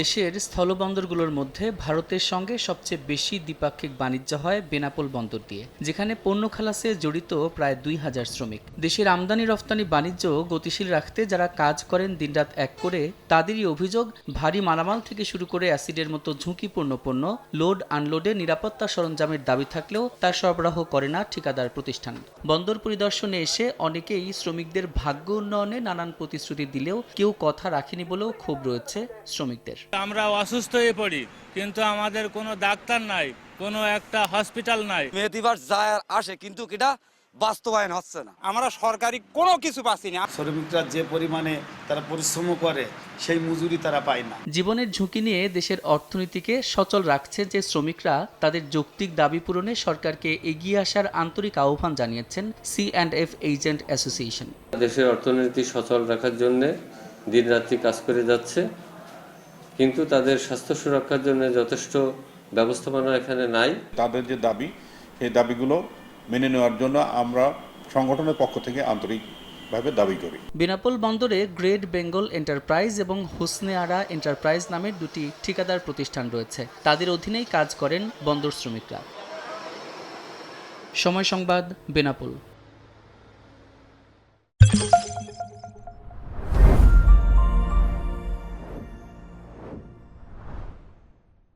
দেশের স্থলবন্দরগুলোর মধ্যে ভারতের সঙ্গে সবচেয়ে বেশি দ্বিপাক্ষিক বাণিজ্য হয় বেনাপোল বন্দর দিয়ে, যেখানে পণ্য খালাসে জড়িত প্রায় দুই হাজার শ্রমিক। দেশের আমদানি রফতানি বাণিজ্য গতিশীল রাখতে যারা কাজ করেন দিনরাত এক করে, তাদেরই অভিযোগ, ভারী মালামাল থেকে শুরু করে অ্যাসিডের মতো ঝুঁকিপূর্ণ পণ্য লোড আনলোডে নিরাপত্তা সরঞ্জামের দাবি থাকলেও তার সরবরাহ করে না ঠিকাদার প্রতিষ্ঠান। বন্দর পরিদর্শনে এসে অনেকেই শ্রমিকদের ভাগ্য উন্নয়নে নানান প্রতিশ্রুতি দিলেও কেউ কথা রাখেনি বলেও ক্ষোভ রয়েছে শ্রমিকদের। আমরা অসুস্থ হয়ে পড়ি কিন্তু আমাদের কোনো ডাক্তার নাই কোনো একটা হসপিটাল নাই। মেহেদিবার যায় আর আসে কিন্তু এটা বাস্তবায়ন হচ্ছে না। আমরা সরকারি কোনো কিছু পাচ্ছি না। শ্রমিকরা যে পরিমাণে তারা পরিশ্রম করে সেই মজুরি তারা পায় না। জীবনের ঝুঁকি নিয়ে দেশের অর্থনীতিকে সচল রাখছে যে শ্রমিকরা তাদের যৌক্তিক দাবি পূরণে সরকারকে এগিয়ে আসার আন্তরিক আহ্বান জানিয়েছেন C and F agent association দেশের অর্থনীতি সচল রাখার জন্য দিনরাত্রি কাজ করে যাচ্ছে। কিন্তু তাদের স্বাস্থ্য সুরক্ষার জন্য যথেষ্ট ব্যবস্থাপনা এখানে নাই। তাদের যে দাবি সেই দাবিগুলো মেনে নেওয়ার জন্য আমরা সংগঠনের পক্ষ থেকে আন্তরিকভাবে দাবি করি। বেনাপোল বন্দরে গ্রেট বেঙ্গল এন্টারপ্রাইজ এবং হুসনে আরা এন্টারপ্রাইজ নামের দুটি ঠিকাদার প্রতিষ্ঠান রয়েছে। তাদের অধীনেই কাজ করেন বন্দর শ্রমিকরা। সময় সংবাদ বেনাপোল।